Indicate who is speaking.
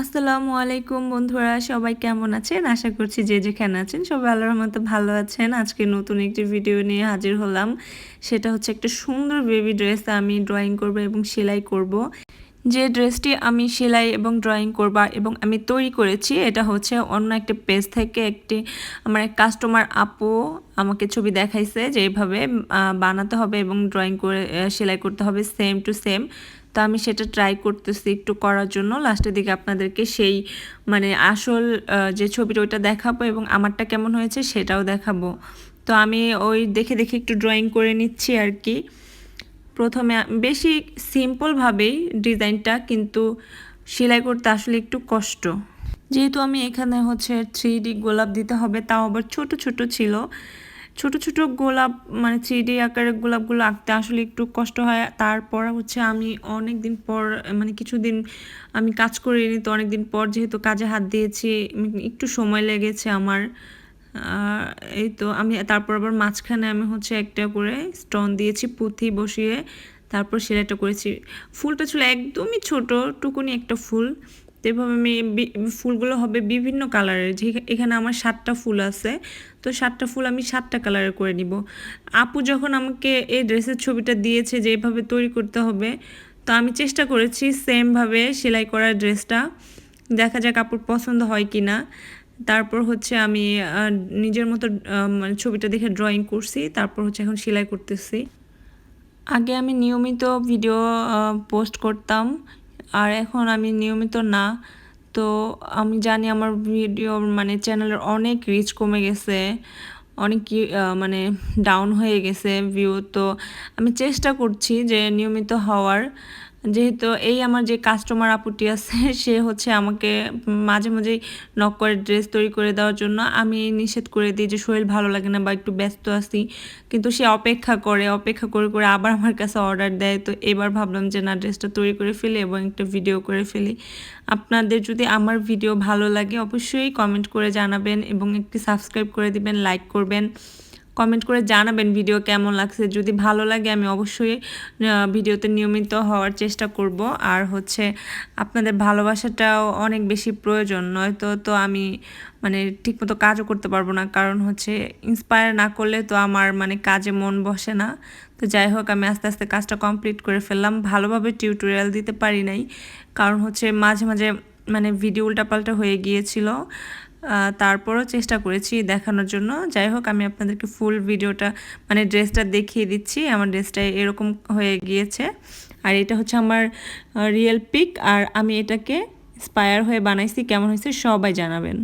Speaker 1: আসসালামু আলাইকুম বন্ধুরা, সবাই কেমন আছেন? আশা করছি যে যেখানে আছেন সবাই আল্লাহর মতো ভালো আছেন। আজকে নতুন একটি ভিডিও নিয়ে হাজির হলাম। সেটা হচ্ছে একটা সুন্দর বেবি ড্রেস আমি ড্রয়িং করব এবং সেলাই করব। যে ড্রেসটি আমি সেলাই এবং ড্রয়িং করবা এবং আমি তৈরি করেছি, এটা হচ্ছে অন্য একটা পেজ থেকে একটি আমার এক কাস্টমার আপু আমাকে ছবি দেখাইছে যে এইভাবে বানাতে হবে এবং ড্রয়িং করে সেলাই করতে হবে সেম টু সেম তো আমি সেটা ট্রাই করতেছি একটু করার জন্য। লাস্টের দিকে আপনাদেরকে সেই মানে আসল যে ছবিটা ওইটা দেখাবো এবং আমারটা কেমন হয়েছে সেটাও দেখাবো। তো আমি ওই দেখে দেখে একটু ড্রয়িং করে নিচ্ছি আর কি। প্রথমে বেশি সিম্পলভাবেই ডিজাইনটা কিন্তু সেলাই করতে আসলে একটু কষ্ট। যেহেতু আমি এখানে হচ্ছে থ্রি ডি গোলাপ দিতে হবে, তাও আবার ছোট ছোট ছিল। ছোট ছোট গোলাপ মানে থ্রি ডি আকারের গোলাপগুলো আঁকতে আসলে একটু কষ্ট হয়। তারপর হচ্ছে আমি অনেক দিন পর মানে কিছুদিন আমি কাজ করিনি তো অনেক দিন পর যেহেতু কাজে হাত দিয়েছি একটু সময় লেগেছে আমার। এই তো আমি, তারপর আবার মাঝখানে আমি হচ্ছে একটা করে স্টোন দিয়েছি, পুঁথি বসিয়ে, তারপর সেলাইটা করেছি। ফুলটা ছিল একদমই ছোট, টুকুনি একটা ফুল। তো এভাবে আমি ফুলগুলো হবে বিভিন্ন কালারের যে এখানে আমার সাতটা ফুল আছে, তো সাতটা ফুল আমি সাতটা কালারের করে নিব। আপু যখন আমাকে এই ড্রেসের ছবিটা দিয়েছে যে এভাবে তৈরি করতে হবে, তো আমি চেষ্টা করেছি সেমভাবে সেলাই করার ড্রেসটা। দেখা যাক আপুর পছন্দ হয় কি না তারপর হচ্ছে আমি নিজের মতো মানে ছবিটা দেখে ড্রয়িং করছি, তারপর হচ্ছে এখন সেলাই করতেছি। আগে আমি নিয়মিত ভিডিও পোস্ট করতাম। আর এখন আমি নিয়মিত না। তো আমি জানি আমার ভিডিও মানে চ্যানেলের অনেক রিচ কমে গেছে, অনেক মানে ডাউন হয়ে গেছে ভিউ তো আমি চেষ্টা করছি যে নিয়মিত হওয়ার। যেহেতু এই আমার যে কাস্টমার আপুটি আছে, সে হচ্ছে আমাকে মাঝে মাঝেই নক করে ড্রেস তৈরি করে দেওয়ার জন্য। আমি নিষেধ করে দিই যে শরীর ভালো লাগে না বা একটু ব্যস্ত আছি। কিন্তু সে অপেক্ষা করে অপেক্ষা করে করে আবার আমার কাছে অর্ডার দেয়। তো এবার ভাবলাম যে না ড্রেসটা তৈরি করে ফেলি এবং একটা ভিডিও করে ফেলি। আপনাদের যদি আমার ভিডিও ভালো লাগে, অবশ্যই কমেন্ট করে জানাবেন এবং একটি সাবস্ক্রাইব করে দিবেন লাইক করবেন। কমেন্ট করে জানাবেন ভিডিও কেমন লাগছে। যদি ভালো লাগে, আমি অবশ্যই ভিডিওতে নিয়মিত হওয়ার চেষ্টা করব। আর হচ্ছে, আপনাদের ভালোবাসাটাও অনেক বেশি প্রয়োজন। নয়তো তো আমি মানে ঠিকমতো কাজও করতে পারব না। কারণ হচ্ছে ইন্সপায়ার না করলে তো আমার মানে কাজে মন বসে না। তো যাই হোক, আমি আস্তে আস্তে কাজটা কমপ্লিট করে ফেললাম। ভালোভাবে টিউটোরিয়াল দিতে পারি নাই। কারণ হচ্ছে, মাঝে মাঝে মানে ভিডিও উল্টাপাল্টা হয়ে গিয়েছিল। তারপরও চেষ্টা করেছি দেখানোর জন্য। যাই হোক, আমি আপনাদেরকে ফুল ভিডিওটা মানে ড্রেসটা দেখিয়ে দিচ্ছি। আমার ড্রেসটা এরকম হয়ে গিয়েছে। আর এটা হচ্ছে আমার রিয়েল পিক আর আমি এটাকে স্পায়ার হয়ে বানাইছি। কেমন হয়েছে সবাই জানাবেন।